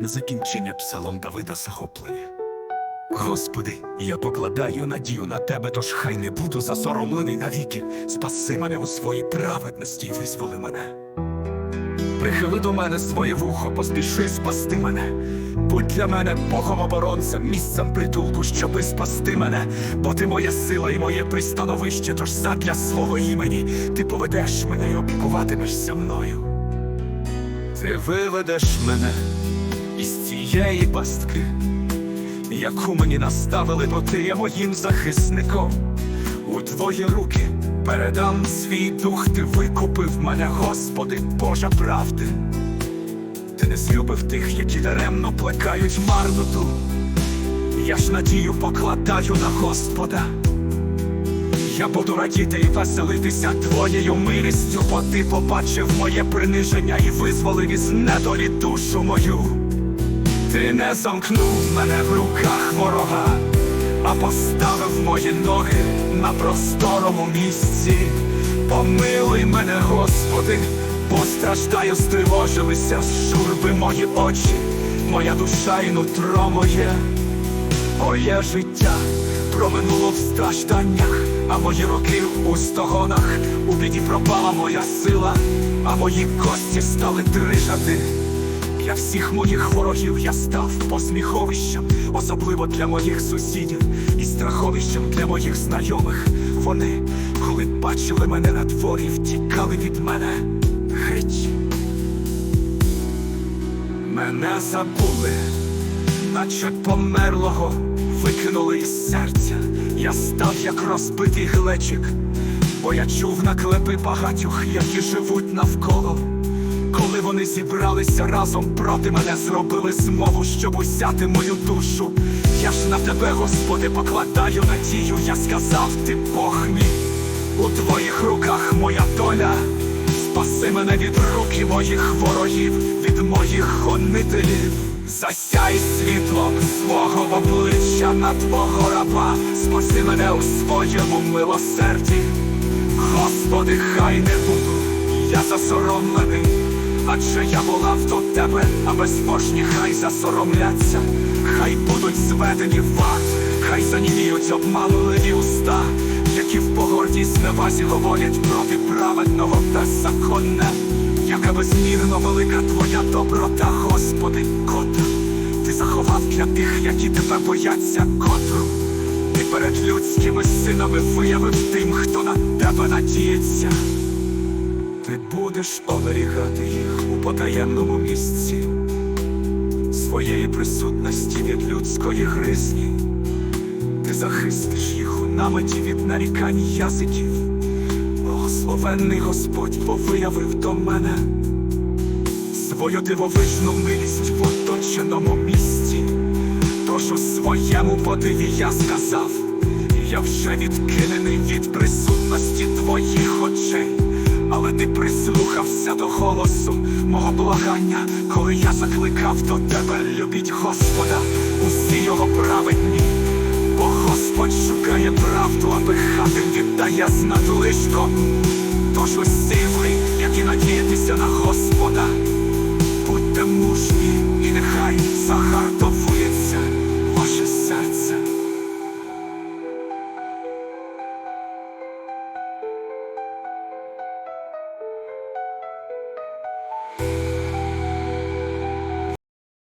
На закінчення псалом Давида захоплений. Господи, я покладаю надію на тебе, тож хай не буду засоромлений навіки. Спаси мене у своїй праведності і визволи мене. Прихили до мене своє вухо, поспіши спасти мене. Будь для мене Богом оборонцем, місцем притулку, щоби спасти мене, бо ти моя сила і моє пристановище, тож задля свого імені ти поведеш мене і опікуватимешся мною. Ти виведеш мене із пастки, яку мені наставили, бо ти є моїм захисником. У твої руки передам свій дух, ти викупив мене, Господи, Божа правди. Ти не злюбив тих, які даремно плекають марноту. Я ж надію покладаю на Господа. Я буду радіти і веселитися твоєю милістю, бо ти побачив моє приниження і визволив із недолі душу мою. Ти не замкнув мене в руках ворога, а поставив мої ноги на просторому місці. Помилуй мене, Господи, бо страждаю, стривожилися з журби мої очі, моя душа і нутро моє. Моє життя проминуло в стражданнях, а мої роки у стогонах. У біді пропала моя сила, а мої кості стали дрижати. Для всіх моїх ворогів я став посміховищем, особливо для моїх сусідів і страховищем для моїх знайомих. Вони, коли бачили мене на дворі, втікали від мене геть. Мене забули, наче померлого викинули із серця. Я став як розбитий глечик, бо я чув наклепи багатьох, які живуть навколо. Коли вони зібралися разом проти мене, зробили змову, щоб узяти мою душу. Я ж на тебе, Господи, покладаю надію. Я сказав, ти Бог мій, у твоїх руках моя доля. Спаси мене від руки моїх ворогів, від моїх гонителів. Засяй світлом свого обличчя на твого раба, спаси мене у своєму милосерді. Господи, хай не буду, я засоромлений, адже я волав до тебе, а безбожні хай засоромляться, хай будуть зведені в ад, хай заніміють обманливі уста, які в погордій зневазі говорять проти праведного та законне. Яка безмірно велика твоя доброта, Господи, котру ти заховав для тих, які тебе бояться, котру ти перед людськими синами виявив тим, хто на тебе надіється. Ти будеш оберігати їх у потаємному місці своєї присутності від людської гризні. Ти захистиш їх у наметі від нарікань язиків. Благословенний Господь повиявив до мене свою дивовижну милість в оточеному місці. Тож у своєму подиві я сказав, я вже відкинений від присутності прислухався до голосу мого благання, коли я закликав до тебе, любіть Господа, усі його праведні. Бо Господь шукає правду, аби хати віддає з надлишком. Тож усі ви, які надієтеся на Господа, будьте мужні, і нехай Захар